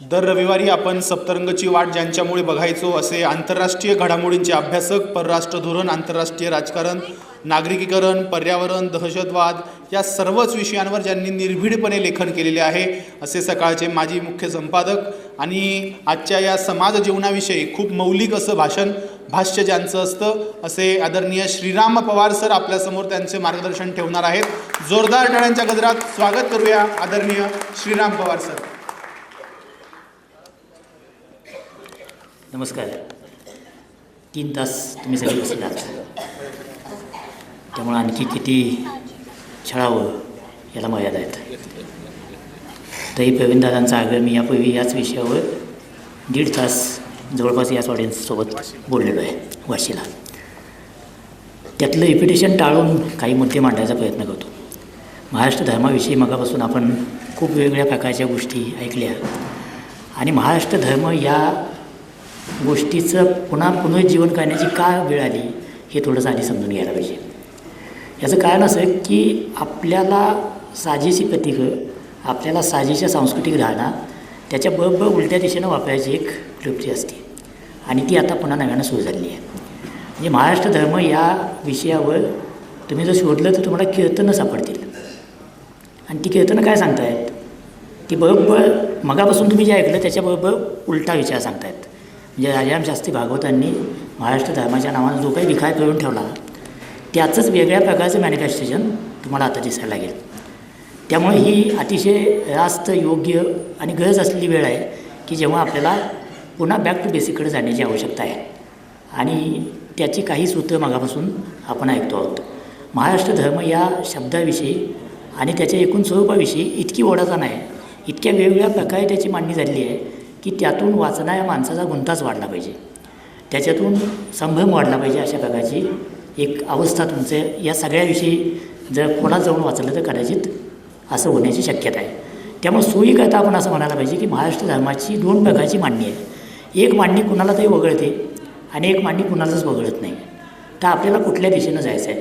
दर रविवारी आपण सप्तरंगची वाट ज्यांच्यामुळे बघायचो असे आंतरराष्ट्रीय घडामोडींचे अभ्यासक परराष्ट्र धोरण आंतरराष्ट्रीय राजकारण नागरिकीकरण पर्यावरण दहशतवाद या सर्वच विषयांवर ज्यांनी निर्भीडपणे लेखन केलेले आहे असे सकाळचे माजी मुख्य संपादक आणि आजच्या या समाज जीवनाविषयी खूप मौलिक असं भाषण भाष्य ज्यांचं असतं असे आदरणीय श्रीराम पवार सर आपल्यासमोर त्यांचे मार्गदर्शन ठेवणार आहेत. जोरदार टाळ्यांच्या गजरात स्वागत करूया आदरणीय श्रीराम पवार सर. नमस्कार. तीन तास तुम्ही सगळे बसलात त्यामुळं आणखी किती छळावं याला मर्यादा आहेत. तरी प्रवीणदादांचा आग्रह मी यापूर्वी याच विषयावर दीड तास जवळपास याच ऑडियन्ससोबत बोललेलो आहे वाशीला. त्यातलं रिपिटेशन टाळून काही मुद्दे मांडायचा प्रयत्न करतो. महाराष्ट्र धर्माविषयी मगापासून आपण खूप वेगवेगळ्या प्रकारच्या गोष्टी ऐकल्या. आणि महाराष्ट्र धर्म या गोष्टीचं पुन्हा पुनरुज्जीवन करण्याची का वेळ आली हे थोडंसं आधी समजून घ्यायला पाहिजे. याचं कारण असं की आपल्याला साजेशी प्रतीकं आपल्याला साजेशा सांस्कृतिक धारणा त्याच्याबरोबर उलट्या दिशेनं वापरायची एक क्लृप्ती असते. आणि ती आता पुन्हा नव्यानं सुरू झालेली आहे. म्हणजे महाराष्ट्र धर्म या विषयावर तुम्ही जर शोधलं तर तुम्हाला कीर्तनं सापडतील. आणि ती कीर्तनं काय सांगतायत? ती बरोबर मगापासून तुम्ही जे ऐकलं त्याच्याबरोबर उलटा विचार सांगतायत. म्हणजे राजाराम शास्त्री भागवतांनी महाराष्ट्र धर्माच्या नावानं जो काही विखाय करून ठेवला त्याचंच वेगळ्या प्रकारचं मॅनिफेस्टेशन तुम्हाला आता दिसायला लागेल. त्यामुळे ही अतिशय रास्त योग्य आणि गरज असलेली वेळ आहे की जेव्हा आपल्याला पुन्हा बॅक टू बेसिककडे जाण्याची आवश्यकता आहे. आणि त्याची काही सूत्र मागापासून आपण ऐकतो आहोत. महाराष्ट्र धर्म या शब्दाविषयी आणि त्याच्या एकूण स्वरूपाविषयी इतकी ओढाचा नाही इतक्या वेगवेगळ्या प्रकारे त्याची मांडणी झालेली आहे की त्यातून वाचणाऱ्या माणसाचा गुंताच वाढला पाहिजे. त्याच्यातून संभ्रम वाढला पाहिजे अशा प्रकारची एक अवस्था तुमचे या सगळ्याविषयी जर कोणा जाऊन वाचलं तर कदाचित असं होण्याची शक्यता आहे. त्यामुळे सोयीकरता आपण असं म्हणायला पाहिजे की महाराष्ट्र धर्माची दोन प्रकारची मांडणी आहे. एक मांडणी कुणाला तरी वगळते आणि एक मांडणी कुणालाच वगळत नाही. तर आपल्याला कुठल्या दिशेनं जायचं आहे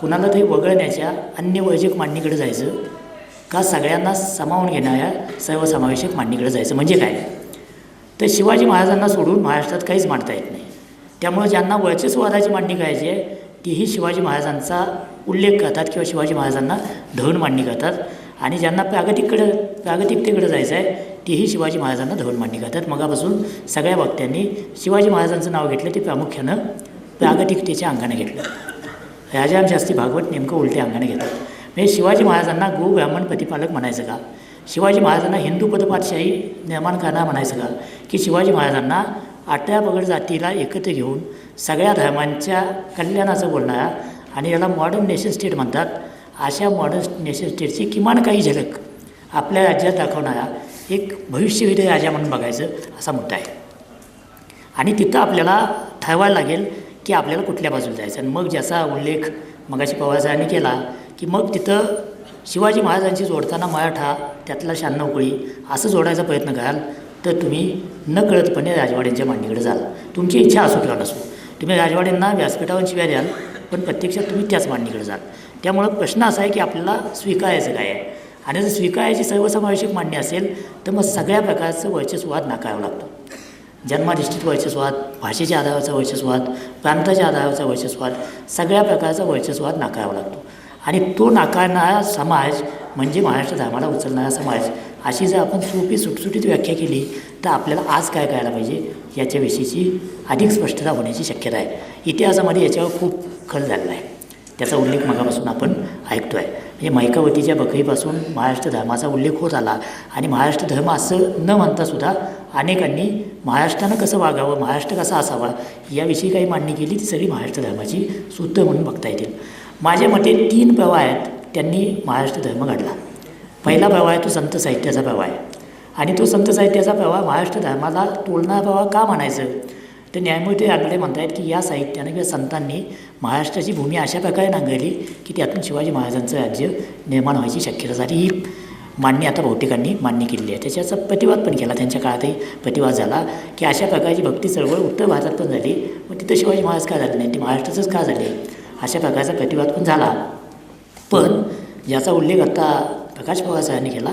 कुणाला तरी वगळण्याच्या अन्य वैजक मांडणीकडे जायचं? का सगळ्यांना सामावून घेणाऱ्या सर्वसमावेशक मांडणीकडे जायचं? म्हणजे काय? तर शिवाजी महाराजांना सोडून महाराष्ट्रात काहीच मांडता येत नाही. त्यामुळे ज्यांना वर्चस्ववादाची मांडणी करायची आहे तीही शिवाजी महाराजांचा उल्लेख करतात किंवा शिवाजी महाराजांना धवन मांडणी करतात. आणि ज्यांना प्रागतिककडं प्रागतिकतेकडे जायचं आहे तीही शिवाजी महाराजांना धवन मांडणी करतात. मगापासून सगळ्या वक्त्यांनी शिवाजी महाराजांचं नाव घेतलं ते प्रामुख्यानं प्रागतिकतेच्या अंगाने घेतलं. राजाराम शास्त्री भागवत नेमकं उलट्या अंगाने घेतात. म्हणजे शिवाजी महाराजांना गो ब्राह्मण प्रतिपालक म्हणायचं का? शिवाजी महाराजांना हिंदू पदपातशाही निर्माण करणार म्हणायचं का? की शिवाजी महाराजांना आठव्या जातीला एकत्र घेऊन सगळ्या धर्मांच्या कल्याणाचं बोलणारा आणि याला मॉडर्न नेशन स्टेट म्हणतात. अशा मॉडर्न नेशन स्टेटची किमान काही झलक आपल्या राज्यात दाखवणारा एक भविष्यविधी राजा म्हणून बघायचं असा मुद्दा आहे. आणि तिथं आपल्याला ठरवायला लागेल की आपल्याला कुठल्या बाजूला जायचं. आणि मग ज्याचा उल्लेख मगाशी पवारसाहेबांनी केला की मग तिथं शिवाजी महाराजांशी जोडताना मराठा त्यातला शहाण्णव कोळी असं जोडायचा प्रयत्न कराल तर तुम्ही नकळतपणे राजवाड्यांच्या मांडणीकडे जाल तुमची इच्छा असो किंवा नसो. तुम्ही राजवाड्यांना व्यासपीठावर शिव्या द्याल पण प्रत्यक्षात तुम्ही त्याच मांडणीकडे जाल. त्यामुळं प्रश्न असा आहे की आपल्याला स्वीकारायचं काय आहे? आणि जर स्वीकारायची सर्वसमावेशक मांडणी असेल तर मग सगळ्या प्रकारचं वर्चस्वाद नाकारावा लागतं. जन्माधिष्ठित वर्चस्वाद भाषेच्या आधाराचा वर्चस्वाद प्रांताच्या आधाराचा वर्चस्वाद सगळ्या प्रकारचा वर्चस्वाद नाकारावा लागतो. आणि तो नाकारणारा समाज म्हणजे महाराष्ट्र धर्माला उचलणारा समाज. अशी जर आपण सोपी सुटसुटीत व्याख्या केली तर आपल्याला आज काय करायला पाहिजे याच्याविषयीची अधिक स्पष्टता होण्याची शक्यता आहे. इतिहासामध्ये याच्यावर खूप खल झालेला आहे. त्याचा उल्लेख मगापासून आपण ऐकतो आहे म्हणजे मैकावतीच्या बकरीपासून महाराष्ट्र धर्माचा उल्लेख होत आला आणि महाराष्ट्र धर्म असं न म्हणतासुद्धा अनेकांनी महाराष्ट्रानं कसं वागावं महाराष्ट्र कसा असावा याविषयी काही मांडणी केली ती सगळी महाराष्ट्र धर्माची सूत्र म्हणून बघता येतील. माझ्या मते तीन प्रवाह आहेत त्यांनी महाराष्ट्र धर्म घडला. पहिला प्रवाह आहे तो संत साहित्याचा प्रवाह आहे. आणि तो संत साहित्याचा प्रवाह महाराष्ट्र धर्माला तुलना प्रवाह का म्हणायचं? तर न्यायमूर्ती रानडे म्हणतायत की या साहित्याने किंवा संतांनी महाराष्ट्राची भूमी अशा प्रकारे नांगरली की त्यातून शिवाजी महाराजांचं राज्य निर्माण व्हायची शक्यता झाली. ही मान्य आता बहुतेकांनी मान्य केलेली आहे. त्याच्याचा प्रतिवाद पण केला. त्यांच्या काळातही प्रतिवाद झाला की अशा प्रकारची भक्ती चळवळ उत्तर भारतात पण झाली. मग तिथं शिवाजी महाराज का झाले नाही? ते महाराष्ट्राचंच का झाले? अशा प्रकारचा प्रतिवाद पण झाला. पण याचा उल्लेख आता प्रकाश पवार साहेबांनी केला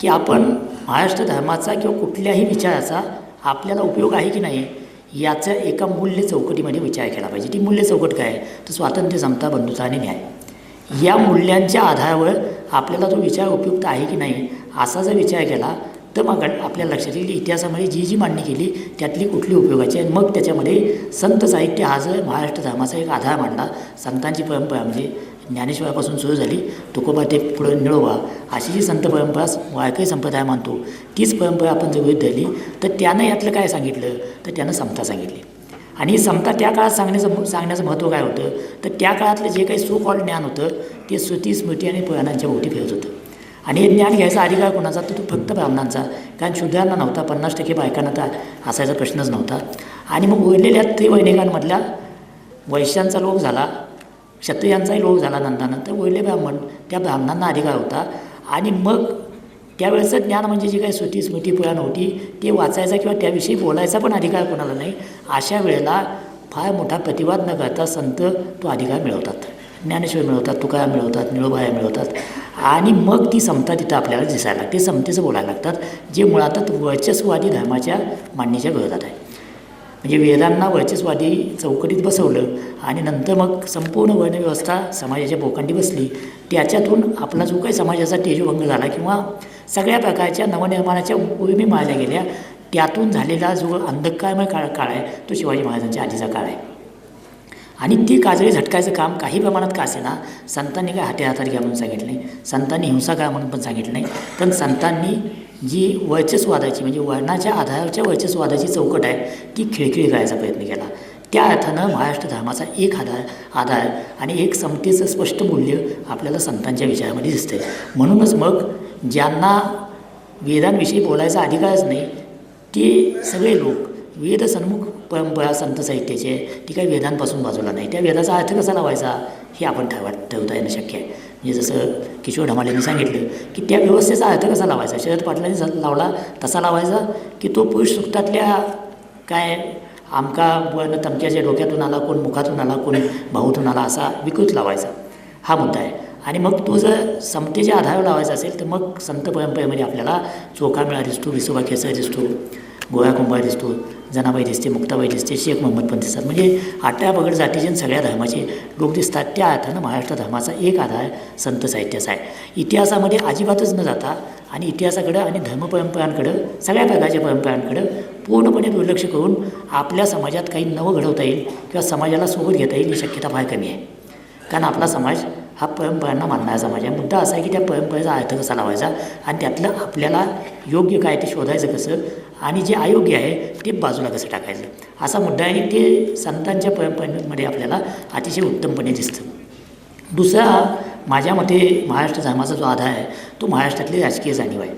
की आपण महाराष्ट्र धर्माचा किंवा कुठल्याही विचाराचा आपल्याला उपयोग आहे की नाही याचा एका मूल्य चौकटीमध्ये विचार केला पाहिजे. ती मूल्य चौकट काय? आहे तर स्वातंत्र्य समता बंधुता आणि न्याय. या मूल्यांच्या आधारावर आपल्याला तो विचार उपयुक्त आहे की नाही असा जर विचार केला तर मग आपल्याला लक्षात येईल की इतिहासामध्ये जी जी मांडणी केली त्यातली कुठली उपयोगाची आहे? मग त्याच्यामध्ये संत साहित्य हा जर महाराष्ट्र धर्माचा एक आधार मांडला संतांची परंपरा म्हणजे ज्ञानेश्वरापासून सुरू झाली. तुकोबा ते पुढं निळोबा अशी जी संत परंपरा वाळकरी संप्रदाय मानतो तीच परंपरा आपण जर गृहित धरली तर त्यानं यातलं काय सांगितलं? तर त्यानं समता सांगितली. आणि समता त्या काळात सांगण्याचं सांगण्याचं महत्त्व काय होतं? तर त्या काळातलं जे काही सो ज्ञान होतं ते श्रुती स्मृती आणि पुराणांच्या भोवती फिरत होतं. आणि हे ज्ञान घ्यायचा अधिकार कोणाचा? तर तो फक्त ब्राह्मणांचा. कारण शुद्धांना नव्हता पन्नास टक्के बायकांना तर असायचा प्रश्नच नव्हता. आणि मग उरलेल्या त्रिवैनिकांमधल्या वैश्यांचा लोक झाला. क्षत्रियांचाही लोक झाला नंतर वहिले ब्राह्मण त्या ब्राह्मणांना अधिकार होता. आणि मग त्यावेळेचं ज्ञान म्हणजे जी काही स्मृती स्मृती पुराण होती ते वाचायचा किंवा त्याविषयी बोलायचा पण अधिकार कोणाला नाही. अशा वेळेला फार मोठा प्रतिवाद न करता संत तो अधिकार मिळवतात. ज्ञानेश्वर मिळवतात तुकाराम मिळवतात निळोबाया मिळवतात. आणि मग ती समता तिथं आपल्याला दिसायला लागते. समतेचं बोलायला लागतात जे मुळातच वर्चस्ववादी धर्माच्या मांडणीच्या विरोधात आहे. म्हणजे वेदांना वर्चस्वादी चौकटीत बसवलं आणि नंतर मग संपूर्ण वर्णव्यवस्था समाजाच्या बोकांडी बसली. त्याच्यातून आपला जो काही समाजाचा तेजभंग झाला किंवा सगळ्या प्रकारच्या नवनिर्माणाच्या उपयोगी मारल्या गेल्या त्यातून झालेला जो अंधकारमय काळ काळ आहे तो शिवाजी महाराजांच्या आधीचा काळ आहे. आणि ती काजळी झटकायचं काम काही प्रमाणात का असेना संतांनी काय हाते हातात घ्या म्हणून सांगितलं नाही. संतांनी हिंसा करा म्हणून पण सांगितलं नाही. पण संतांनी जी वर्चस्वादाची म्हणजे वर्णाच्या आधाराच्या वर्चस्वादाची चौकट आहे ती खिळखिळी करायचा प्रयत्न केला. त्या अर्थानं महाराष्ट्र धर्माचा एक आधार आधार आणि एक समतेचं स्पष्ट मूल्य आपल्याला संतांच्या विचारामध्ये दिसतंय. म्हणूनच मग ज्यांना वेदांविषयी बोलायचा अधिकारच नाही ते सगळे लोक वेद सन्मुख परंपरा संत साहित्याचे ती काही वेदांपासून बाजूला नाही. त्या वेदाचा अर्थ कसा लावायचा हे आपण ठरवा ठरवता येणं शक्य आहे. म्हणजे जसं किशोर ढमाल सांगितलं की त्या व्यवस्थेचा अर्थ कसा लावायचा? शरद पाटलांनी जसा लावला तसा लावायचा की तो पुरुष सुक्तातल्या काय आमका वर्ण तमक्याच्या डोक्यातून आला कोण मुखातून आला कोण भाऊतून आला असा विकृत लावायचा. हा मुद्दा आहे. आणि मग तो जर समतेच्या आधारावर लावायचा असेल तर मग संत परंपरेमध्ये आपल्याला चोखा मिळा दिसतो विसोबा केसर दिसतो गोळा कुंभार दिसतो जनाबाई दिसते मुक्ताबाई दिसते शेख मोहम्मद पण दिसतात. म्हणजे आट्या बगड जातीचे सगळ्या धर्माचे लोक दिसतात त्या अर्थानं महाराष्ट्र धर्माचा एक आधार संत साहित्याचा आहे. इतिहासामध्ये अजिबातच न जाता आणि इतिहासाकडं आणि धर्मपरंपरांकडं सगळ्या प्रकारच्या परंपरांकडं पूर्णपणे दुर्लक्ष करून आपल्या समाजात काही नवं घडवता येईल किंवा समाजाला सोबत घेता येईल ही शक्यता फार कमी आहे. कारण आपला समाज हा परंपरांना मानणारा समाज आहे मुद्दा असा आहे की त्या परंपरेचा अर्थ कसा लावायचा आणि त्यातलं आपल्याला योग्य काय ते शोधायचं कसं आणि जे अयोग्य आहे ते बाजूला कसं टाकायचं. असा मुद्दा आहे ते संतांच्या परंपरेमध्ये आपल्याला अतिशय उत्तमपणे दिसतं. दुसरा माझ्या मते महाराष्ट्र धर्माचा जो आधार आहे तो महाराष्ट्रातली राजकीय जाणीव आहे.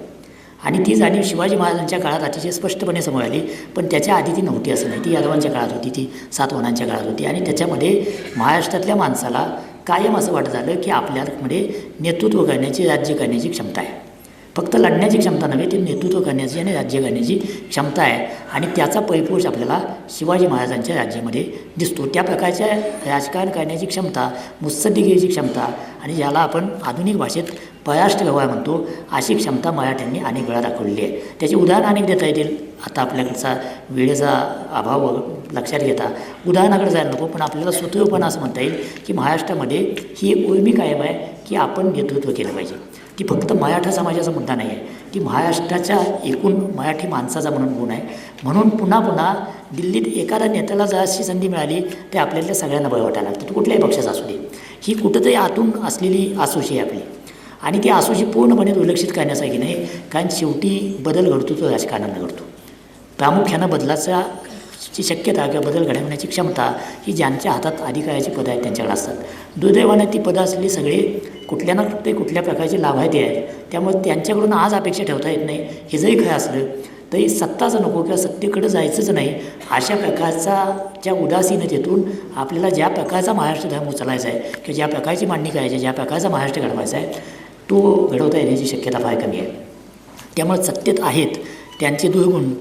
आणि ती जाणीव शिवाजी महाराजांच्या काळात अतिशय स्पष्टपणे समोर आली पण त्याच्या आधी ती नव्हती असं नाही. ती यादवांच्या काळात होती ती सातवाहनांच्या काळात होती आणि त्याच्यामध्ये महाराष्ट्रातल्या माणसाला कायम असं वाटत झालं की आपल्याकडे म्हणजे नेतृत्व करण्याची राज्य करण्याची क्षमता आहे. फक्त लढण्याची क्षमता नव्हे ती नेतृत्व करण्याची आणि राज्य करण्याची क्षमता आहे. आणि त्याचा परिपोष आपल्याला शिवाजी महाराजांच्या राज्यामध्ये दिसतो. त्या प्रकारच्या राजकारण करण्याची क्षमता मुत्सद्दीगिरीची क्षमता आणि ज्याला आपण आधुनिक भाषेत पराष्ट्र व्यवहार म्हणतो अशी क्षमता मराठ्यांनी अनेक वेळा दाखवलेली आहे. त्याची उदाहरणं अनेक देता येतील. आता आपल्याकडचा वेळेचा अभाव लक्षात घेता उदाहरणाकडे जायला नको पण आपल्याला सुतळपणा असं म्हणता येईल की महाराष्ट्रामध्ये ही एक उर्मी कायम आहे की आपण नेतृत्व केलं पाहिजे. ती फक्त मराठा समाजाचा मुद्दा नाही आहे ती महाराष्ट्राच्या एकूण मराठी माणसाचा म्हणून गुण आहे. म्हणून पुन्हा पुन्हा दिल्लीत एखाद्या नेत्याला जर अशी संधी मिळाली ते आपल्यातल्या सगळ्यांना बरं वाटायला लागतं. तो कुठल्याही पक्षाचा असू दे. ही कुठंतरी आतून असलेली आसूशी आहे आपली. आणि ती आसूशी पूर्णपणे दुर्लक्षित करण्यासाठी नाही कारण शेवटी बदल घडतो तो राजकारणानं घडतो. प्रामुख्यानं बदलाचा ची शक्यता किंवा बदल घडवण्याची क्षमता ही ज्यांच्या हातात अधिकाराची पदं आहेत त्यांच्याकडे असतात. दुर्दैवाने ती पदं असलेली सगळी कुठल्या ना ते कुठल्या प्रकारचे लाभार्थी आहेत. त्यामुळे त्यांच्याकडून आज अपेक्षा ठेवता येत नाही. हे जरी खरं असलं तरी सत्ताचं नको किंवा सत्तेकडे जायचंच नाही. अशा प्रकारचा ज्या उदासीनतेतून आपल्याला ज्या प्रकारचा महाराष्ट्र धर्म उचलायचा आहे किंवा ज्या प्रकारची मांडणी करायची आहे ज्या प्रकारचा महाराष्ट्र घडवायचा आहे तो घडवता येण्याची शक्यता फार कमी आहे. त्यामुळे सत्तेत आहेत त्यांचे दुर्गुण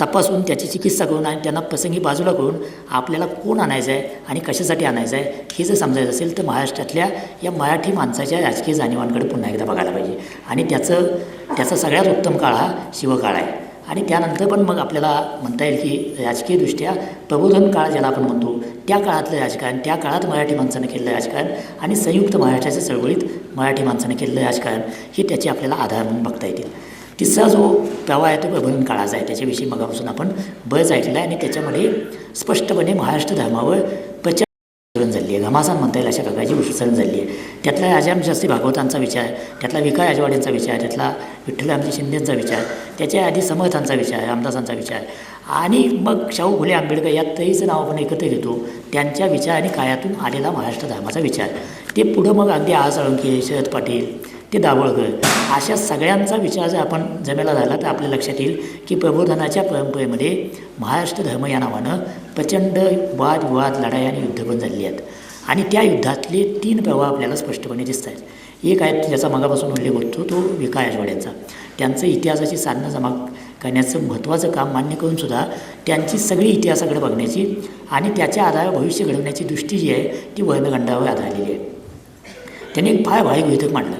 तपासून त्याची चिकित्सा करून आणि त्यांना प्रसंगी बाजूला करून आपल्याला कोण आणायचं आहे आणि कशासाठी आणायचं आहे हे जर समजायचं असेल तर महाराष्ट्रातल्या या मराठी माणसाच्या राजकीय जाणीवांकडे पुन्हा एकदा बघायला पाहिजे. आणि त्याचं त्याचा सगळ्यात उत्तम काळ हा शिवकाळ आहे. आणि त्यानंतर पण मग आपल्याला म्हणता येईल की राजकीयदृष्ट्या प्रबोधन काळ ज्याला आपण म्हणतो त्या काळातलं राजकारण त्या काळात मराठी माणसानं केलेलं राजकारण आणि संयुक्त महाराष्ट्राच्या चळवळीत मराठी माणसानं केलेलं राजकारण हे त्याचे आपल्याला आधार म्हणून बघता येतील. तिसरा जो प्रवाह आहे तो प्रबंधन काळाचा आहे त्याच्याविषयी मगापासून आपण बरंच ऐकलं आहे आणि त्याच्यामध्ये स्पष्टपणे महाराष्ट्र धर्मावर प्रचार झाली आहे. घमासान म्हणता येईल अशा प्रकारची विसरण झाली आहे. त्यातला राजाराम शास्त्री भागवतांचा विचार त्यातला विकाय राजवाड्यांचा विचार त्यातला विठ्ठल विठ्ठलरामजी शिंदेंचा विचार त्याच्या आधी समर्थांचा विचार रामदासांचा विचार आणि मग शाहू फुले आंबेडकर या तरीचं नाव आपण एकत्र घेतो. त्यांच्या विचार आणि काळातून आलेला महाराष्ट्र धर्माचा विचार. ते पुढं मग अगदी आ साळुंखे शरद पाटील ते दाभोळकर. अशा सगळ्यांचा विचार जर आपण जमेला झाला तर आपल्या लक्षात येईल की प्रबोधनाच्या परंपरेमध्ये महाराष्ट्र धर्म या नावानं प्रचंड वाद विवाद लढाई आणि युद्ध पण झालेली आहेत. आणि त्या युद्धातले तीन प्रवाह आपल्याला स्पष्टपणे दिसत आहेत. एक आहे ज्याचा मगापासून उल्लेख होतो तो विका आजवाड्यांचा त्यांचं इतिहासाची साधनं जमा करण्याचं महत्त्वाचं काम मान्य करूनसुद्धा त्यांची सगळी इतिहासाकडे बघण्याची आणि त्याच्या आधारावर भविष्य घडवण्याची दृष्टी जी आहे ती वर्णगंडावर आधारलेली आहे. त्यांनी एक फार भारी गृहितक मांडलं.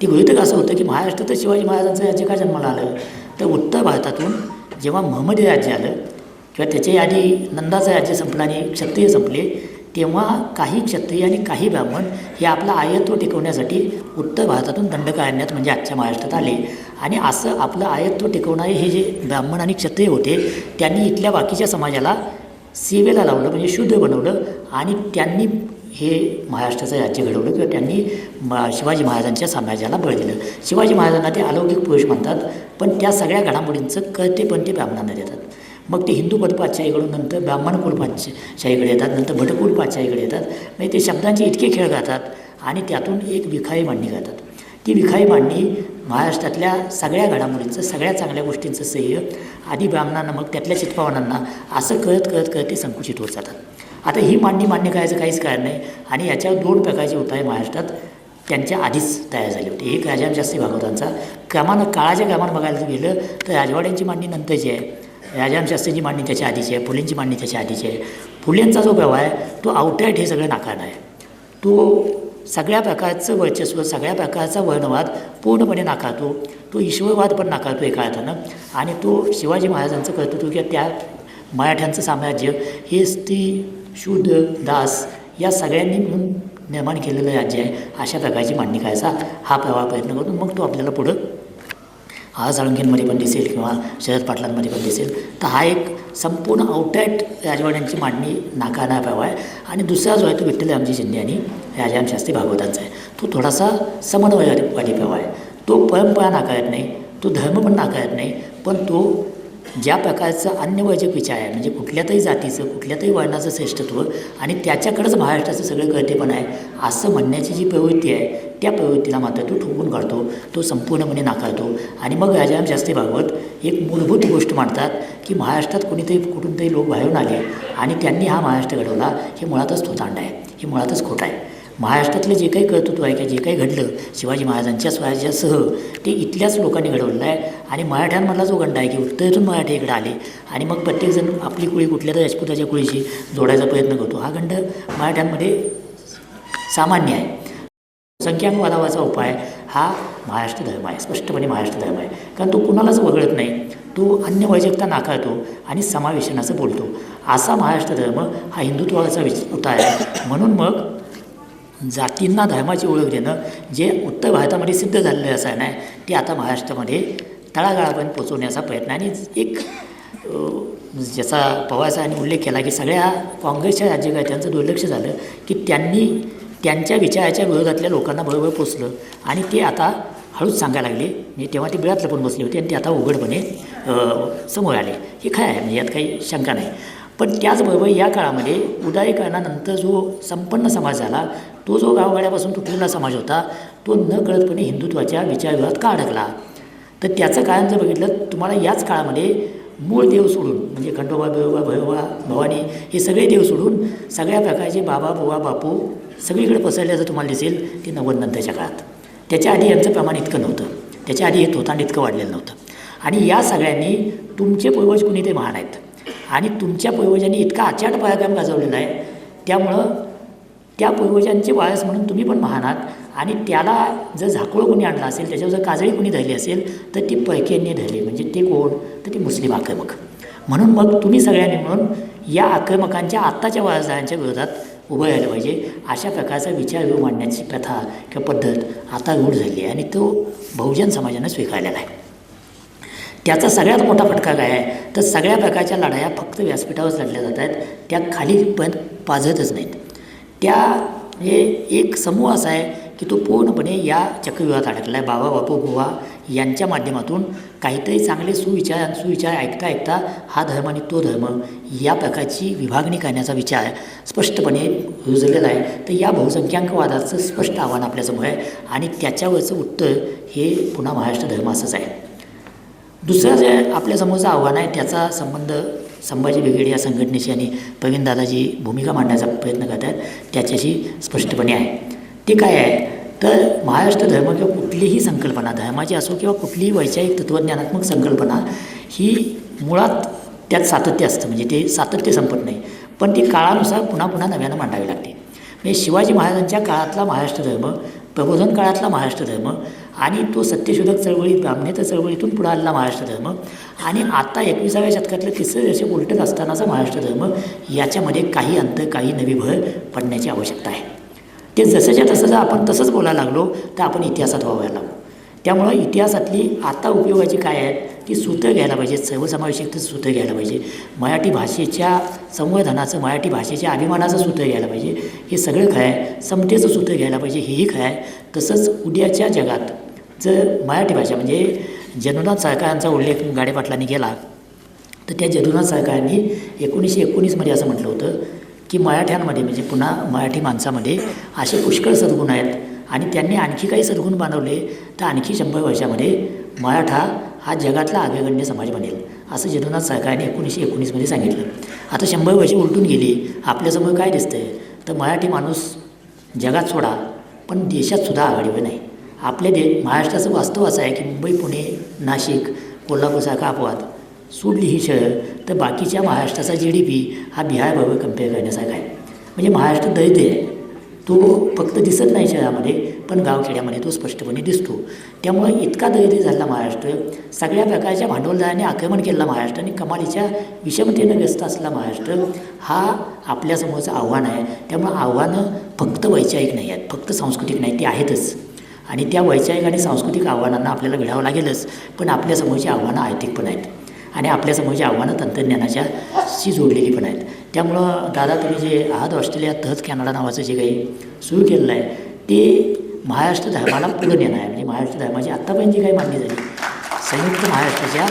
ते गृहितक असं होतं की महाराष्ट्रात शिवाजी महाराजांचं राज्य का जन्माला आलं? तर उत्तर भारतातून जेव्हा महमदी राज्य आलं किंवा त्याच्या आधी नंदाचं राज्य संपलं आणि क्षत्रिय संपले तेव्हा काही क्षत्रिय आणि काही ब्राह्मण हे आपलं आयत्व टिकवण्यासाठी उत्तर भारतातून दंडकारण्यात म्हणजे आजच्या महाराष्ट्रात आले. आणि असं आपलं आयत्व टिकवणारे हे जे ब्राह्मण आणि क्षत्रिय होते त्यांनी इथल्या बाकीच्या समाजाला सेवेला लावलं म्हणजे शुद्ध बनवलं आणि त्यांनी हे महाराष्ट्राचं राज्य घडवलं किंवा त्यांनी म शिवाजी महाराजांच्या साम्राज्याला बळ दिलं. शिवाजी महाराजांना ते अलौकिक पुरुष म्हणतात पण त्या सगळ्या घडामोडींचं कळते पण ते ब्राह्मणांना देतात. मग ते हिंदू पदपातशाहीकडून नंतर ब्राह्मण कुलपातशाहीकडे येतात नंतर भटकुल पातशाहीकडे येतात. म्हणजे ते शब्दांचे इतके खेळ गातात आणि त्यातून एक विखाई मांडणी करतात ती विखाई मांडणी महाराष्ट्रातल्या सगळ्या घडामोडींचं सगळ्या चांगल्या गोष्टींचं सह्य आधी ब्राह्मणांना मग त्यातल्या चितपावनांना असं कळत कळत कळत ते संकुचित होत जातात. आता ही मांडणी मान्य करायचं काहीच कारण नाही. आणि याच्यावर दोन प्रकारचे उपाय महाराष्ट्रात त्यांच्या आधीच तयार झाले होते. एक राजामशास्त्री भागवतांचा. क्रमानं काळाच्या क्रमानं बघायला गेलं तर राजवाड्यांची मांडणी नंतरची आहे. राजामशास्त्रीची मांडणी त्याच्या आधीची आहे. फुलेंची मांडणी त्याच्या आधीची आहे. फुलेंचा जो प्रवाह आहे तो आउटराईट हे सगळं नाकारणं आहे. तो सगळ्या प्रकारचं वर्चस्व सगळ्या प्रकारचा वर्णवाद पूर्णपणे नाकारतो. तो ईश्वरवाद पण नाकारतो एका अर्थानं. आणि तो शिवाजी महाराजांचं कर्तृत्व किंवा त्या मराठ्यांचं साम्राज्य हे स्त्री शूद दास या सगळ्यांनी मिळून निर्माण केलेलं राज्य आहे अशा प्रकारची मांडणी करायचा हा प्रवाह प्रयत्न करतो. मग तो आपल्याला पुढं आज साळुंखेंमध्ये पण दिसेल किंवा शरद पाटलांमध्ये पण दिसेल. तर हा एक संपूर्ण आउटराईट राजवाड्यांची मांडणी नाकारणारा प्रवाह आहे. आणि दुसरा जो आहे तो विठ्ठलरामजी शिंदे आणि राजाराम शास्त्री भागवतांचा आहे. तो थोडासा समन्वयवादी प्रवाह आहे. तो परंपरा नाकारत नाही तो धर्म पण नाकारत नाही पण तो ज्या प्रकारचं अन्यवैजक विचार आहे म्हणजे कुठल्यातही जातीचं कुठल्यातही वर्णाचं श्रेष्ठत्व आणि त्याच्याकडंच महाराष्ट्राचं सगळं कळतेपण आहे असं म्हणण्याची जी प्रवृत्ती आहे त्या प्रवृत्तीला मात्र तो ठोकून काढतो तो संपूर्णपणे नाकारतो. आणि मग राजाराम शास्त्री भागवत एक मूलभूत गोष्ट मांडतात की महाराष्ट्रात कोणीतरी कुठून तरी लोक बाहेरून आले आणि त्यांनी हा महाराष्ट्र घडवला हे मुळातच थोतांड आहे हे मुळातच खोटं आहे. महाराष्ट्रातलं जे काही कर्तृत्व आहे किंवा जे काही घडलं शिवाजी महाराजांच्या स्वराज्यासह ते इथल्याच लोकांनी घडवलेलं आहे. आणि मराठ्यांमधला जो गंडा आहे की उत्तरेतून मराठी इकडे आले आणि मग प्रत्येकजण आपली कुळी कुठल्या तरी राजपुताच्या कुळीशी जोडायचा प्रयत्न करतो. हा गंड मराठ्यांमध्ये सामान्य आहे. संख्यांक वादावाचा उपाय हा महाराष्ट्र धर्म आहे. स्पष्टपणे महाराष्ट्र धर्म आहे. कारण तो कुणालाच वगळत नाही. तो अन्य वैजकता नाकारतो आणि समावेशनाचं बोलतो. असा महाराष्ट्र धर्म हा हिंदुत्वाचा विच उतार आहे. म्हणून मग जातींना धर्माची ओळख देणं जे उत्तर भारतामध्ये सिद्ध झालेलं असं नाही ते आता महाराष्ट्रामध्ये तळागाळापर्यंत पोचवण्याचा प्रयत्न आणि एक ज्याचा ज्याचा पवारसाहेबांनी उल्लेख केला की सगळ्या काँग्रेसच्या राज्यकर्त्यांचं दुर्लक्ष झालं की त्यांनी त्यांच्या विचाराच्या विरोधातल्या लोकांना बरोबर पोचलं आणि ते आता हळूच सांगायला लागले. म्हणजे तेव्हा ते बिळात लपून बसले होते आणि ते आता उघडपणे समोर आले. हे काय आहे म्हणजे यात काही शंका नाही. पण त्याचबरोबर या काळामध्ये उदारीकरणानंतर जो संपन्न समाज झाला तो जो गावगाड्यापासून तुटलेला समाज होता तो न कळतपणे हिंदुत्वाच्या विचारविरोधात का अडकला? तर त्याचं कारण जर बघितलं तुम्हाला याच काळामध्ये मूळ देव सोडून म्हणजे खंडोबा बिरोबा भैरोबा भवानी हे सगळे देव सोडून सगळ्या प्रकारचे बाबा बुवा बापू सगळीकडे पसरल्याचं तुम्हाला दिसेल ते नव्वद नंतरच्या काळात. त्याच्या आधी यांचं प्रमाण इतकं नव्हतं. त्याच्या आधी हे थोतांड इतकं वाढलेलं नव्हतं. आणि या सगळ्यांनी तुमचे पूर्वज कुणी ते महान आहेत. आणि तुमच्या पूर्वजांनी इतका आचाट पराक्रम गाजवलेला आहे त्यामुळं त्या पूर्वजांचे वारस म्हणून तुम्ही पण महान आहात आणि त्याला जर झाकोळं कोणी आणलं असेल त्याच्यावर जर काजळी कोणी धरली असेल तर ती पैक्यांनी धरली. म्हणजे ते कोण? तर ते मुस्लिम आक्रमक. म्हणून मग तुम्ही सगळ्यांनी म्हणून या आक्रमकांच्या आत्ताच्या वारसदारांच्या विरोधात उभं राहिलं पाहिजे. अशा प्रकारचा विचार मांडण्याची प्रथा किंवा पद्धत आता रूढ झाली आहे आणि तो बहुजन समाजानं स्वीकारलेला आहे. त्याचा सगळ्यात मोठा फटका काय आहे? तर सगळ्या प्रकारच्या लढाया फक्त व्यासपीठावरच लढल्या जात आहेत. त्या खाली पण पाजतच नाहीत. त्या म्हणजे एक समूह असा आहे की तो पूर्णपणे या चक्रव्यूहात अडकला आहे बाबा बापू बुवा यांच्या माध्यमातून काहीतरी चांगले सुविचार आणि सुविचार ऐकता ऐकता हा धर्म आणि तो धर्म या प्रकारची विभागणी करण्याचा विचार स्पष्टपणे रुजलेला आहे. तर या बहुसंख्याकवादाचं स्पष्ट आव्हान आपल्यासमोर आहे आणि त्याच्यावरचं उत्तर हे पुन्हा महाराष्ट्र धर्म असंच आहे. दुसरं जे आपल्यासमोरचं आव्हान आहे त्याचा संबंध संभाजी ब्रिगेड या संघटनेशी आणि प्रवीण दादाजी भूमिका मांडण्याचा प्रयत्न करत आहेत त्याच्याशी स्पष्टपणे आहे. ते काय आहे? तर महाराष्ट्र धर्म किंवा कुठलीही संकल्पना धर्माची असो किंवा कुठलीही वैचारिक तत्त्वज्ञानात्मक संकल्पना ही मुळात त्यात सातत्य असतं. म्हणजे ते सातत्य संपत नाही. पण ती काळानुसार पुन्हा पुन्हा नव्यानं मांडावी लागते. म्हणजे शिवाजी महाराजांच्या काळातला महाराष्ट्र धर्म प्रबोधन काळातला महाराष्ट्र धर्म आणि तो सत्यशोधक चळवळी ब्राह्मणेतर चळवळीतून पुढे आलेला महाराष्ट्र धर्म आणि आता एकविसाव्या शतकातलं तिसरं असे उलटत असतानाचा महाराष्ट्र धर्म याच्यामध्ये काही अंतर काही नवी भर पडण्याची आवश्यकता आहे. ते जसंच्या तसं जर आपण तसंच बोलायला लागलो तर आपण इतिहासात वावायला लागू त्यामुळं इतिहासातली आता उपयोगाची काय आहेत? ती सूत्र घ्यायला पाहिजे सर्वसमावेशक सूत्र घ्यायला पाहिजे. मराठी भाषेच्या संवर्धनाचं मराठी भाषेच्या अभिमानाचं सूत्र घ्यायला पाहिजे. हे सगळं काय आहे. समतेचं सूत्र घ्यायला पाहिजे. हेही काय आहे. तसंच उद्याच्या जगात जर मराठी भाषा म्हणजे जनुनाथ सरकारांचा उल्लेख गाडेपाटलांनी केला तर त्या जनुनाथ सरकारांनी एकोणीसशे एकोणीसमध्ये असं म्हटलं होतं की मराठ्यांमध्ये म्हणजे पुन्हा मराठी माणसामध्ये असे पुष्कळ सद्गुण आहेत आणि त्यांनी आणखी काही सद्गुण बनवले तर आणखी शंभर वर्षामध्ये मराठा हा जगातला अग्रगण्य समाज बनेल असं जदुनाथ सरकारने एकोणीसशे एकोणीसमध्ये सांगितलं. आता शंभर वर्षे उलटून गेली आपल्यासमोर काय दिसतंय? तर मराठी माणूस जगात सोडा पण देशात सुद्धा आघाडीवर नाही. आपल्या दे महाराष्ट्राचं वास्तव असं आहे की मुंबई पुणे नाशिक कोल्हापूरसारखा अपवाद. सोडली ही शहर तर बाकीच्या महाराष्ट्राचा जी डी पी हा बिहारबरोबर कंपेअर करण्यासारखा आहे. म्हणजे महाराष्ट्र दरिद्र आहे. तो फक्त दिसत नाही शहरामध्ये पण गावखेड्यामध्ये तो स्पष्टपणे दिसतो. त्यामुळे इतका दैर्य झाला महाराष्ट्र. सगळ्या प्रकारच्या भांडवलदाराने आक्रमण केलेला महाराष्ट्र आणि कमालीच्या विषमतेनं व्यस्त असलेला महाराष्ट्र. हा आपल्यासमोरचं आव्हान आहे. त्यामुळं आव्हानं फक्त वैचारिक नाही आहेत. फक्त सांस्कृतिक नाही ती आहेतच. आणि त्या वैचारिक आणि सांस्कृतिक आव्हानांना आपल्याला भिडावं लागेलच. पण आपल्यासमोरची आव्हानं आर्थिक पण आहेत. आणि आपल्यासमोरची आव्हानं तंत्रज्ञानाच्या शी जोडलेली पण आहेत. त्यामुळं दादा तुम्ही जे आहात ऑस्ट्रेलिया तहत कॅनडा नावाचं जे काही सुरू केलेलं आहे ते महाराष्ट्र धर्माला पुढं नेणं आहे. म्हणजे महाराष्ट्र धर्माची आत्तापर्यंत जी काही मांडणी झाली संयुक्त महाराष्ट्राच्या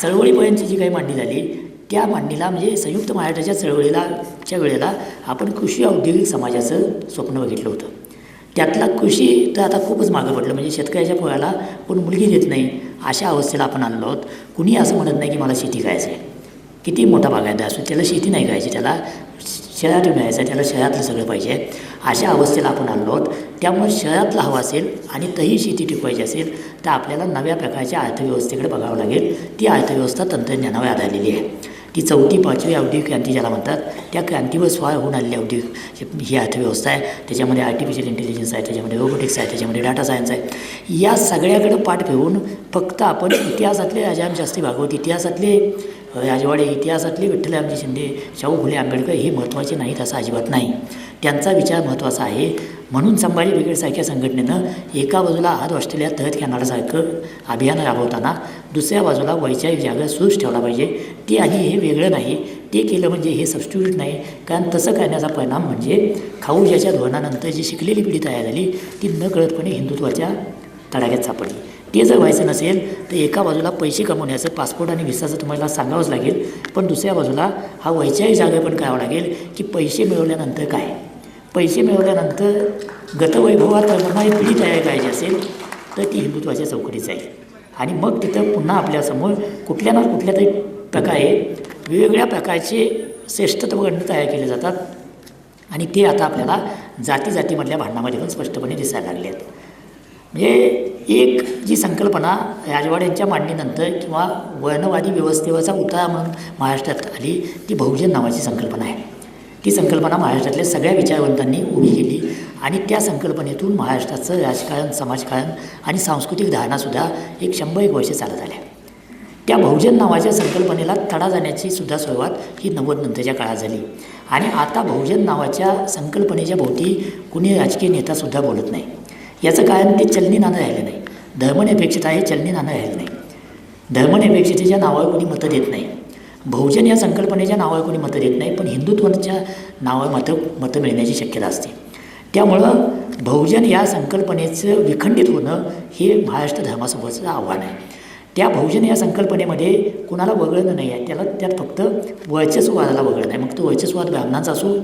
चळवळीपर्यंतची जी काही मांडणी झाली त्या मांडणीला म्हणजे संयुक्त महाराष्ट्राच्या चळवळीला च्या वेळेला आपण कृषी औद्योगिक समाजाचं स्वप्न बघितलं होतं. त्यातला कृषी तर आता खूपच मागं पडलं. म्हणजे शेतकऱ्याच्या पोळ्याला कोण मुलगी देत नाही अशा अवस्थेला आपण आणलो आहोत. कुणी असं म्हणत नाही की मला शेती करायचं आहे किती मोठा बागायतदार असतो त्याला शेती नाही करायची. त्याला शहरात मिळायचं आहे त्याला शहरातलं सगळं पाहिजे. अशा अवस्थेला आपण आणलो आहोत. त्यामुळे शहरातला हवा असेल आणि तही शेती टिकवायची असेल तर आपल्याला नव्या प्रकारच्या अर्थव्यवस्थेकडे बघावं लागेल. ती अर्थव्यवस्था तंत्रज्ञानावर आधारलेली आहे. ती चौथी पाचवी औद्योगिक क्रांती ज्याला म्हणतात त्या क्रांतीवर स्वार होऊन आलेली औद्योगिक ही अर्थव्यवस्था आहे. त्याच्यामध्ये आर्टिफिशियल इंटेलिजन्स आहे त्याच्यामध्ये रोबोटिक्स आहे त्याच्यामध्ये डाटा सायन्स आहे. या सगळ्याकडं पाठ फिरवून फक्त आपण इतिहासातले राजाराम शास्त्री भागवत इतिहासातले राजवाडे इतिहासातले विठ्ठलरामजी शिंदे शाहू फुले आंबेडकर हे महत्त्वाचे नाहीत असं अजिबात नाही. त्यांचा विचार महत्त्वाचा आहे. म्हणून संभाजी ब्रिगेडसारख्या संघटनेनं एका बाजूला आज ऑस्ट्रेलिया तहत घेणाऱ्यासारखं अभियान राबवताना दुसऱ्या बाजूला वैचारिक जागा सुरूच ठेवला पाहिजे. ते आणि हे वेगळं नाही. ते केलं म्हणजे हे सबस्टिट्यूट नाही. कारण तसं करण्याचा परिणाम म्हणजे खाऊजाच्या धोरणानंतर जी शिकलेली पिढी तयार झाली ती न कळतपणे हिंदुत्वाच्या तडाख्यात सापडली. ते जर व्हायचं नसेल तर एका बाजूला पैसे कमवण्याचं पासपोर्ट आणि व्हिसाचं तुम्हाला सांगावंच लागेल. पण दुसऱ्या बाजूला हा वैचारिक जागा पण करावा लागेल की पैसे मिळवल्यानंतर काय? पैसे मिळवल्यानंतर गतवैभवात होणारी पिढी तयार करायची असेल तर ती हिंदुत्वाच्या चौकटीत जाईल. आणि मग तिथं पुन्हा आपल्यासमोर कुठल्या ना कुठल्या तरी प्रकारे वेगवेगळ्या प्रकारचे श्रेष्ठत्वगण तयार केले जातात. आणि ते आता आपल्याला जाती जातीमधल्या भांडणामध्ये पण स्पष्टपणे दिसायला लागले आहेत. म्हणजे एक जी संकल्पना राजवाड्यांच्या मांडणीनंतर किंवा वर्णवादी व्यवस्थेवरचा उतारा म्हणून महाराष्ट्रात आली ती बहुजन नावाची संकल्पना आहे. ती संकल्पना महाराष्ट्रातल्या सगळ्या विचारवंतांनी उभी केली. आणि त्या संकल्पनेतून महाराष्ट्राचं राजकारण समाजकारण आणि सांस्कृतिक धारणासुद्धा एक शंभर एक वर्ष चालत आल्या. त्या बहुजन नावाच्या संकल्पनेला तडा जाण्याची सुद्धा सुरुवात ही नव्वद नंतरच्या काळात झाली. आणि आता बहुजन नावाच्या संकल्पनेच्या भोवती कुणी राजकीय नेतासुद्धा बोलत नाही. याचं कारण ते चलनी नाणं राहिलं नाही. धर्मनिरपेक्षता हे चलनी नाणं राहिलं नाही. धर्मनिरपेक्षतेच्या नावावर कोणी मतं देत नाही. बहुजन या संकल्पनेच्या नावावर कोणी मतं देत नाही पण हिंदुत्वाच्या नावावर मतं मतं मिळण्याची शक्यता असते. त्यामुळं बहुजन या संकल्पनेचं विखंडित होणं हे महाराष्ट्र धर्मासमोरचं आव्हान आहे. त्या बहुजन या संकल्पनेमध्ये कुणाला वगळणं नाही आहे त्याला त्यात फक्त वर्चस्ववादाला वगळणं आहे. मग तो वर्चस्ववाद ब्राह्मणांचा असो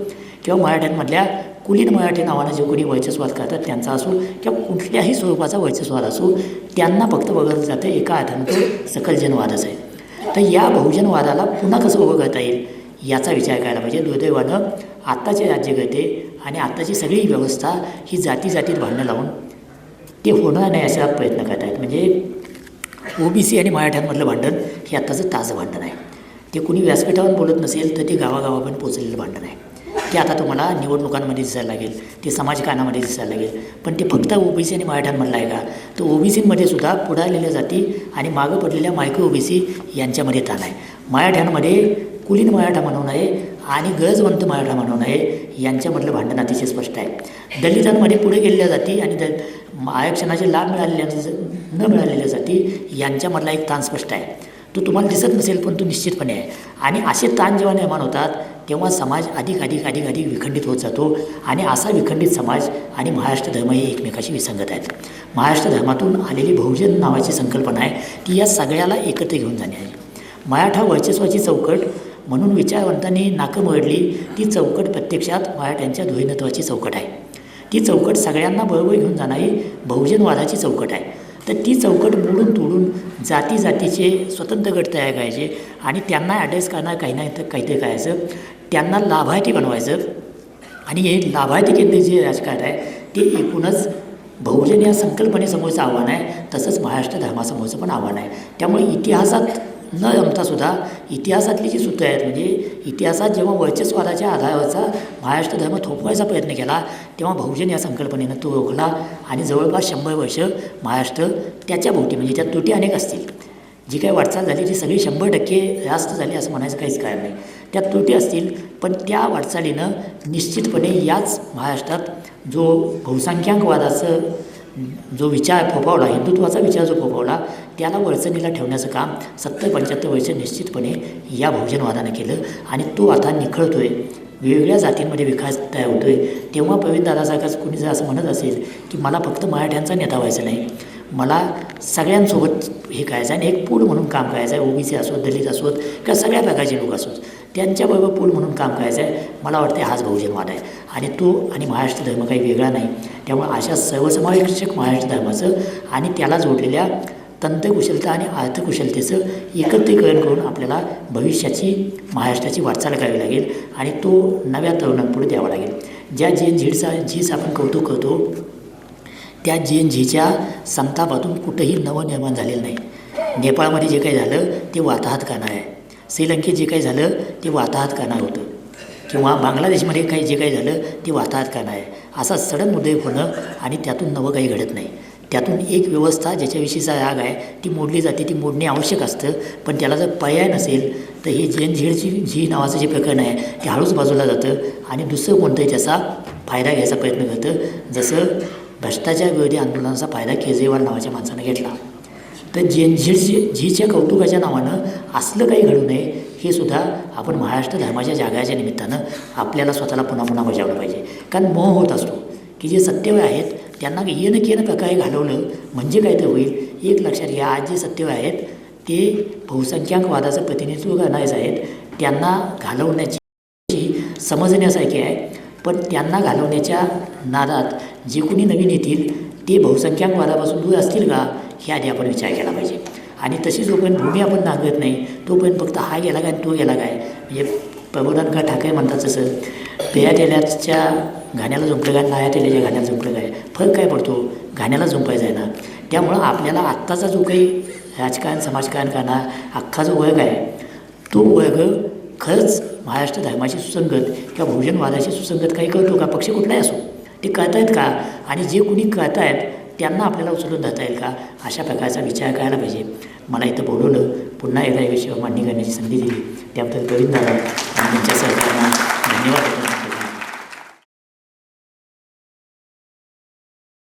किंवा मराठ्यांमधल्या कुलीन मराठी नावानं जे कोणी वर्चस्वाद करतात त्यांचा असो किंवा कुठल्याही स्वरूपाचा वर्चस्वाद असो त्यांना फक्त वगळलं जातं एका अर्थानं तो सकलजनवादच आहे. तर या बहुजनवादाला पुन्हा कसं उभं करता येईल? याचा विचार करायला पाहिजे. दुर्दैवानं आत्ताचे राज्यकर्ते आणि आत्ताची सगळी व्यवस्था ही जाती जातीत भांडणं लावून ते होणार नाही असा प्रयत्न करत आहेत म्हणजे ओबीसी आणि मराठ्यांमधलं भांडण हे आत्ताचं ताजं भांडण आहे. ते कुणी व्यासपीठावर बोलत नसेल तर ते गावागावापर्यंत पोचलेलं भांडण आहे. ते आता तुम्हाला निवडणुकांमध्ये दिसायला लागेल. ते समाजकारणामध्ये दिसायला लागेल. पण ते फक्त ओबीसी आणि मराठ्यांमधलं आहे का? तर ओबीसीमध्ये सुद्धा पुढारलेल्या जाती आणि मागं पडलेल्या मायक्रो ओबीसी यांच्यामध्ये ताण आहे. मराठ्यांमध्ये कुलीन मराठा म्हणून आहे आणि गरजवंत मराठा म्हणून आहे यांच्यामधलं भांडण अतिशय स्पष्ट आहे. दलितांमध्ये पुढे गेलेल्या जाती आणि द आरक्षणाचे लाभ मिळालेल्या न मिळालेल्या जाती यांच्यामधला एक ताण स्पष्ट आहे. तो तुम्हाला दिसत नसेल पण तो निश्चितपणे आहे. आणि असे ताण जेव्हा निर्माण होतात तेव्हा समाज अधिक अधिक अधिक अधिक विखंडित होत जातो. आणि असा विखंडित समाज आणि महाराष्ट्र धर्म हे एकमेकाशी विसंगत आहेत. महाराष्ट्र धर्मातून आलेली बहुजन नावाची संकल्पना आहे ती या सगळ्याला एकत्र घेऊन जाणे आहे. मराठा वर्चस्वाची चौकट म्हणून विचारवंतांनी नाकं मळली ती चौकट प्रत्यक्षात मराठ्यांच्या धोरणत्वाची चौकट आहे. ती चौकट सगळ्यांना बरोबर घेऊन जाणारी बहुजनवादाची चौकट आहे. तर ती चौकट मोडून तोडून जाती जातीचे स्वतंत्र गट तयार करायचे आणि त्यांना ॲड्रेस करणार काही नाही तर काही ते करायचं. त्यांना लाभार्थी बनवायचं. आणि हे लाभार्थी केंद्रित जे राजकारण आहे ते एकूणच बहुजन या संकल्पनेसमोरचं आव्हान आहे. तसंच महाराष्ट्र धर्मासमोरचं पण आव्हान आहे. त्यामुळे इतिहासात न रमतासुद्धा इतिहासातली जी सूत्रं आहेत म्हणजे इतिहासात जेव्हा वर्चस्वादाच्या आधारावरचा महाराष्ट्र धर्म थोपवायचा प्रयत्न केला तेव्हा बहुजन या संकल्पनेनं तो रोखला आणि जवळपास शंभर वर्ष महाराष्ट्र त्याच्या भोवती म्हणजे त्यात त्रुटी अनेक असतील. जी काही वाटचाल झाली ती सगळी शंभर टक्के रास्त झाली असं म्हणायचं काहीच कारण नाही. त्यात त्रुटी असतील पण त्या वाटचालीनं निश्चितपणे याच महाराष्ट्रात जो बहुसंख्याकवादाचं जो विचार फोफावला हिंदुत्वाचा विचार जो फोफावला त्याला वळचणीला ठेवण्याचं काम सत्तर पंच्याहत्तर वर्ष निश्चितपणे या बहुजनवादानं केलं आणि तो आता निखळतोय. वेगवेगळ्या जातींमध्ये विकास तयार होतोय. तेव्हा प्रवीण दादासारखाच कुणी जर असं म्हणत असेल की मला फक्त मराठ्यांचा नेता व्हायचा नाही मला सगळ्यांसोबत हे करायचं आहे आणि एक पूल म्हणून काम करायचं आहे ओबीसी असोत दलित असोत किंवा सगळ्या प्रकारचे लोक असोत त्यांच्याबरोबर पूल म्हणून काम करायचं आहे मला वाटतं हाच बहुजनवाद आहे. आणि तो आणि महाराष्ट्र धर्म काही वेगळा नाही. त्यामुळे अशा सर्वसमावेशक महाराष्ट्र धर्माचं आणि त्याला जोडलेल्या तंत्रकुशलता आणि अर्थकुशलतेचं एकत्रीकरण करून आपल्याला भविष्याची महाराष्ट्राची वाटचाल करावी लागेल आणि तो नव्या तरुणांपुढे द्यावा लागेल. ज्या जे एन झीडचा झीस आपण कौतुक करतो त्या जे एन झीच्या संतापातून कुठंही नवं निर्माण झालेलं नाही. नेपाळमध्ये जे काही झालं ते वाताहत करणार आहे. श्रीलंकेत जे काही झालं ते वाताहत करणार होतं. किंवा बांगलादेशमध्ये काही जे काही झालं ते वाताहत करणार आहे असा सडन उदय होणं आणि त्यातून नवं काही घडत नाही. त्यातून एक व्यवस्था ज्याच्याविषयीचा राग आहे ती मोडली जाते ती मोडणे आवश्यक असतं. पण त्याला जर पर्याय नसेल तर हे जेन झेडची झी नावाचं जे प्रकरण आहे ते हळूच बाजूला जातं आणि दुसरं कोणतंही त्याचा फायदा घ्यायचा प्रयत्न करतं. जसं भ्रष्टाचार विरोधी आंदोलनाचा फायदा केजरीवाल नावाच्या माणसानं घेतला. तर जेन झीडची झीच्या कौतुकाच्या नावानं असलं काही घडू नये हे सुद्धा आपण महाराष्ट्र धर्माच्या जागाच्या निमित्तानं आपल्याला स्वतःला पुन्हा पुन्हा बजावलं पाहिजे. कारण मोह होत असतो. की जे सत्यवय आहेत त्यांना येणं केनं प्रकारे घालवलं म्हणजे काय तर होईल एक लक्षात घ्या. आज जे सत्यवय आहेत ते बहुसंख्याकवादाचं प्रतिनिधित्व करणारेच आहेत. त्यांना घालवण्याची समजण्यासारखी आहे. पण त्यांना घालवण्याच्या नादात जे कोणी नवीन येतील ते बहुसंख्याकवादापासून दूर असतील का? हे आधी आपण विचार केला पाहिजे. आणि तशी जोपर्यंत भूमी आपण नांगरत नाही तोपर्यंत फक्त हा गेला काय आणि तो गेला काय? म्हणजे प्रबोधनकार ठाकरे म्हणतात तसं? पेया तेल्याच्या गाण्याला झुंपलं काय नाया तेल्याच्या घाण्याला झुंपलं काय? फरक काय पडतो? गाण्याला झुंपायचं आहे ना. त्यामुळं आपल्याला आत्ताचा जो काही राजकारण समाजकारण करणार अख्खा जो वर्ग आहे तो वर्ग खरंच महाराष्ट्र धर्माशी सुसंगत किंवा बहुजनवादाशी सुसंगत काही करतो का? पक्ष कुठलाही असो. ते करतायत का? आणि जे कुणी करतायत त्यांना आपल्याला उचलून धरता येईल का? अशा प्रकारचा विचार करायला पाहिजे. मला इथं बोलवलं. पुन्हा एकदा या विषयावर मांडणी करण्याची संधी दिली. त्याबद्दल गोविंद दादा आणि त्यांच्या सहकार्यांना